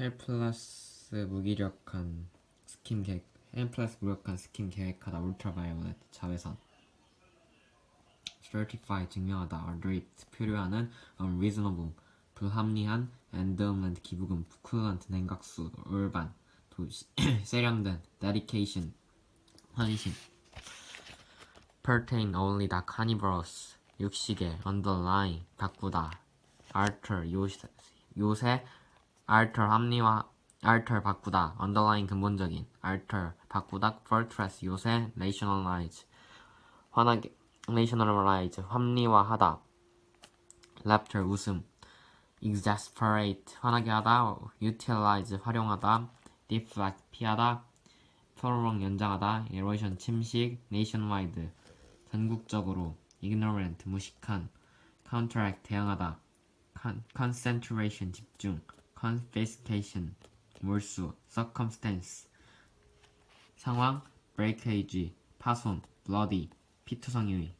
헬 플러스 무기력한 스킨 계획 헬 플러스 무력한 스킨 계획하다 울트라바이올렛 자외선 certify 증명하다 adrift 표류하는 unreasonable 불합리한 endowment 기부금 equivalent 냉각수 urban 도시 세련된 dedication 헌신 pertain 어울리다 carnivorous 육식에 underline 바꾸다 alter 요새 요새 alter 합리화 alter 바꾸다 underline 근본적인 alter 바꾸다 fortress 요새 rationalize 환하게 rationalize 합리화하다 laughter 웃음 exasperate 화나게 하다 utilize 활용하다 deflect 피하다 prolong 연장하다 erosion 침식 nationwide 전국적으로 ignorant 무식한 counteract con- concentration 집중 confiscation 몰수 circumstance 상황 breakage 파손 bloody 피투성이의